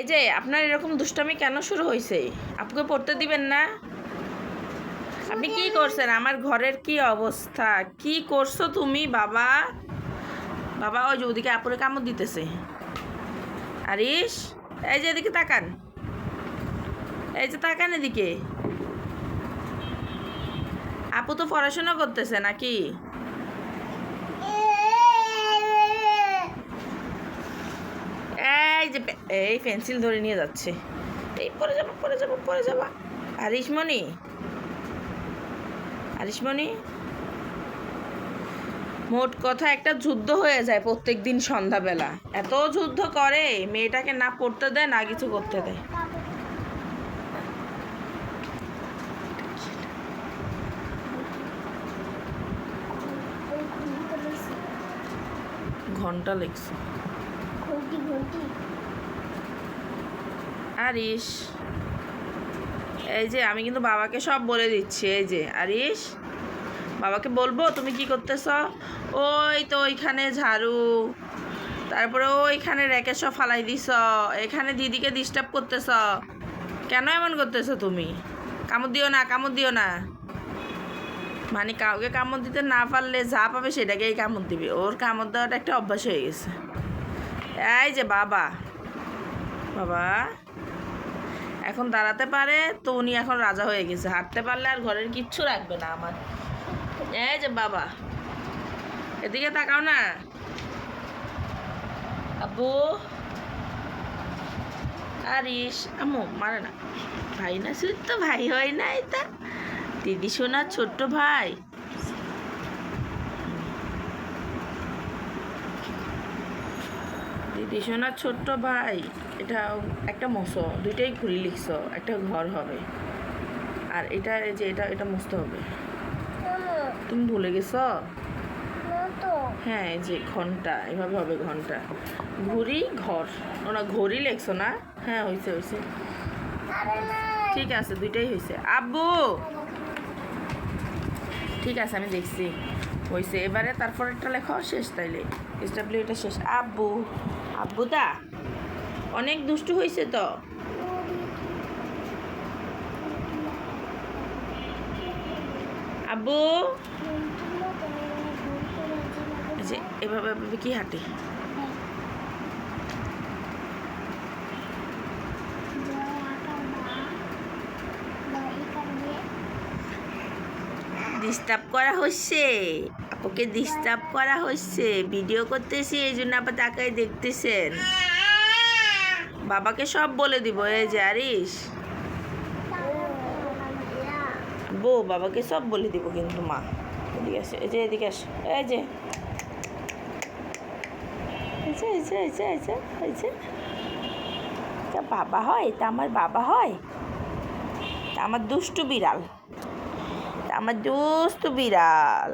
এই যে, আপনার এরকম দুষ্টামি কেন শুরু হয়েছে? আপুকে পড়তে দিবেন না? আপনি কি করছেন? আমার ঘরের কি অবস্থা? কি করছ তুমি, বাবা? বাবা, ওই যে ওদিকে আপুরে কামড় দিতেছে। আরিস এই যে এদিকে তাকান। এই যে তাকান এদিকে। আপু তো পড়াশোনা করতেছে নাকি? এই পেন্সিল ধরে নিয়ে যাচ্ছে। এই, পরে যাব পরে যাব, পরে যাবা। আরিসমণি আরিসমণি মোট কথা একটা যুদ্ধ হয়ে যায় প্রত্যেক দিন সন্ধ্যাবেলা। এত যুদ্ধ করে, মেয়েটাকে না পড়তে দেয়, না কিছু করতে দেয়। ঘণ্টা লেগছে। ঘন্টি ঘন্টি। আরিস এই যে, আমি কিন্তু বাবাকে সব বলে দিচ্ছি, এই যে আরিস বাবাকে বলব, তুমি কি করতেছ? ওই তো ওইখানে ঝাড়ু। তারপরে ওইখানে রেখে ফালাই দিছ। এখানে দিদিকে ডিস্টার্ব করতেছ। কেন এমন করতেছ তুমি? কামড় দিও না, কামড় দিও না। মানে কাউকে কামড় দিতে না পারলে যা পাবে সেটাকেই কামড় দিবে। ওর কামড় দেওয়াটা একটা অভ্যাস হয়ে গেছে। এই যে, বাবা। বাবা এখন দাঁড়াতে পারে, তো উনি এখন রাজা হয়ে গেছে। হাঁটতে পারলে আর ঘরের কিচ্ছু রাখবে না আমার। এই যে বাবা, এদিকে তাকাও না। আব্বু আরিস আম্মু, মারে না। ভাই না, শুধু তো ভাই হয় না এটা। দিদি সোনার ছোট্ট ভাই। দিদি সোনার ছোট্ট ভাই এটা একটা মশো দুইটাই ঘুরি লিখছ একটা ঘর হবে। আর এটা যে এটা এটা মুছতে হবে। তুমি ভুলে গেছো? হ্যাঁ এই যে ঘণ্টা এভাবে হবে ঘণ্টা। ঘুড়ি ঘর। ওনা ঘড়ি লেখছো না? হ্যাঁ হয়েছে হয়েছে ঠিক আছে দুইটাই হয়েছে আব্বু! ঠিক আছে আমি দেখছি। হয়েছে এবারে তারপর একটা লেখা, শেষ তাইলে। এসডাব্লিউ এটা শেষ। আব্বু আব্বু দা, অনেক দুষ্টু হয়েছে তো। আব্বু? এভাবে এভাবে কি হাঁটে? ডিস্টার্ব করা হচ্ছে। আপুকে ডিস্টার্ব করা হচ্ছে। ভিডিও করতেছি, এই জন্য আপা তাকাই দেখতেছেন। বাবাকে সব বলে দিব, এই যে আরিস বউ, বাবাকে সব বলে দিব কিন্তু, মা। এদিকে আসে, এই যে এদিকে আসে, এই যে। বাবা হয়, তা আমার বাবা হয়। তা আমার দুষ্টু বিড়াল। আমার দুস্ত বিড়াল।